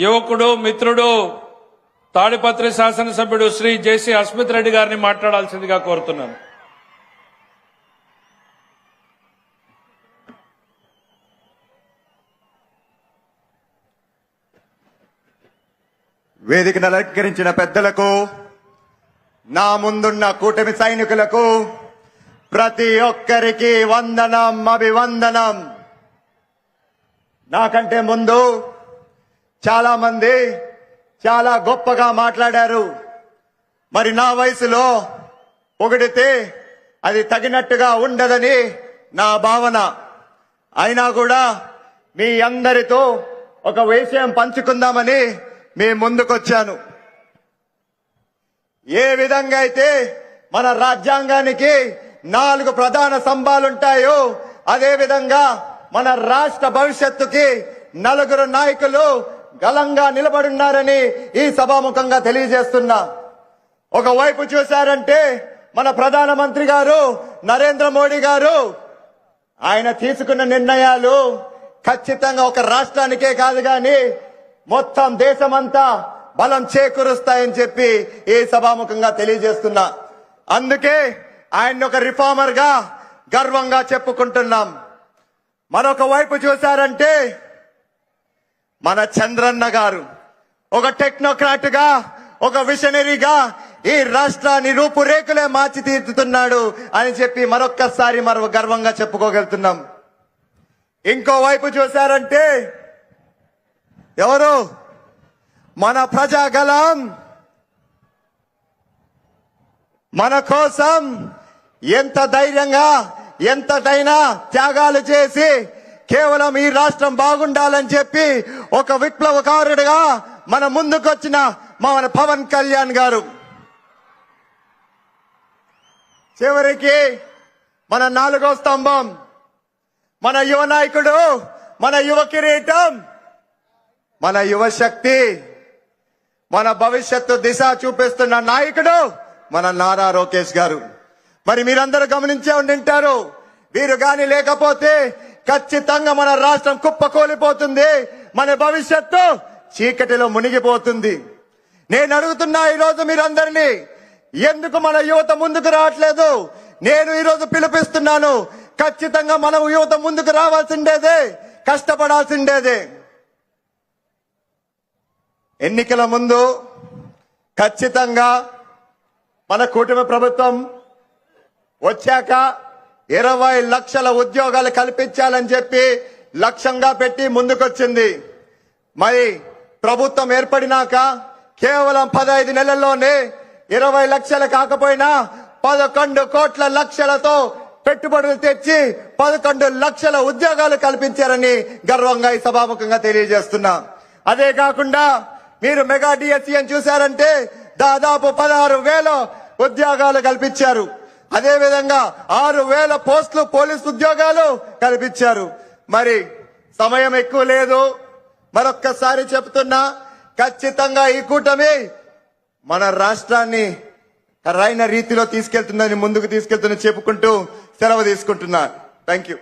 యువకుడు మిత్రుడు తాడిపత్రి శాసనసభ్యుడు శ్రీ జేసీ అస్మిత్ రెడ్డి గారిని మాట్లాడాల్సిందిగా కోరుతున్నాను. వేదికను అలంకరించిన పెద్దలకు నా ముందున్న కూటమి సైనికులకు ప్రతి ఒక్కరికి వందనం అభివందనం. నాకంటే ముందు చాలా మంది చాలా గొప్పగా మాట్లాడారు. మరి నా వయసులో పొగిడితే అది తగినట్టుగా ఉండదని నా భావన. అయినా కూడా మీ అందరితో ఒక విషయం పంచుకుందామని మీ ముందుకొచ్చాను. ఏ విధంగా అయితే మన రాజ్యాంగానికి నాలుగు ప్రధాన స్తంభాలుంటాయో అదే విధంగా మన రాష్ట్ర భవిష్యత్తుకి నలుగురు నాయకులు గలంగా నిలబడున్నారని ఈ సభాముఖంగా తెలియజేస్తున్నా. ఒకవైపు చూశారంటే మన ప్రధానమంత్రి గారు నరేంద్ర మోడీ గారు ఆయన తీసుకున్న నిర్ణయాలు ఖచ్చితంగా ఒక రాష్ట్రానికే కాదు గాని మొత్తం దేశమంతా బలం చేకూరుస్తాయని చెప్పి ఈ సభాముఖంగా తెలియజేస్తున్నా. అందుకే ఆయన ఒక రిఫార్మర్గా గర్వంగా చెప్పుకుంటున్నాం. మరొక వైపు చూశారంటే మన చంద్రన్న గారు ఒక టెక్నోక్రాట్గా ఒక విషనరీగా ఈ రాష్ట్రాన్ని రూపురేఖలే మార్చి తీర్చుతున్నాడు అని చెప్పి మరొక్కసారి మరో గర్వంగా చెప్పుకోగలుగుతున్నాం. ఇంకో వైపు చూశారంటే ఎవరు? మన ప్రజాగలం మన కోసం ఎంత ధైర్యంగా ఎంతటైనా త్యాగాలు చేసి కేవలం ఈ రాష్ట్రం బాగుండాలని చెప్పి ఒక విప్లవకారుడిగా మన ముందుకొచ్చిన మన పవన్ కళ్యాణ్ గారు. చివరికి మన నాలుగో స్తంభం మన యువ నాయకుడు మన యువ కిరీటం మన యువ శక్తి మన భవిష్యత్తు దిశ చూపిస్తున్న నాయకుడు మన నారా లోకేష్ గారు. మరి మీరందరూ గమనించే ఉండింటారు వీరు గాని లేకపోతే ఖచ్చితంగా మన రాష్ట్రం కుప్పకూలిపోతుంది మన భవిష్యత్తు చీకటిలో మునిగిపోతుంది. నేను అడుగుతున్నా ఈరోజు మీరందరినీ ఎందుకు మన యువత ముందుకు రావట్లేదు? నేను ఈరోజు పిలిపిస్తున్నాను ఖచ్చితంగా మనం యువత ముందుకు రావాల్సిండేదే కష్టపడాల్సిండేదే. ఎన్నికల ముందు ఖచ్చితంగా మన కూటమి ప్రభుత్వం వచ్చాక ఇరవై లక్షల ఉద్యోగాలు కల్పించాలని చెప్పి లక్ష్యంగా పెట్టి ముందుకొచ్చింది. మరి ప్రభుత్వం ఏర్పడినాక కేవలం పదహైదు నెలల్లోనే ఇరవై లక్షలు కాకపోయినా పదకొండు కోట్ల లక్షలతో పెట్టుబడులు తెచ్చి పదకొండు లక్షల ఉద్యోగాలు కల్పించారని గర్వంగా ఈ సభాముఖంగా తెలియజేస్తున్నా. అదే కాకుండా మీరు మెగా డిఎస్సీ అని చూశారంటే దాదాపు పదహారు వేల ఉద్యోగాలు కల్పించారు. అదే విధంగా ఆరు వేల పోస్టులు పోలీస్ ఉద్యోగాలు కల్పించారు. మరి సమయం ఎక్కువ లేదు. మరొక్కసారి చెప్తున్నా ఖచ్చితంగా ఈ కూటమి మన రాష్ట్రాన్ని సరైన రీతిలో తీసుకెళ్తుందని ముందుకు తీసుకెళ్తుందని చెప్పుకుంటూ సెలవు తీసుకుంటున్నా థ్యాంక్ యూ.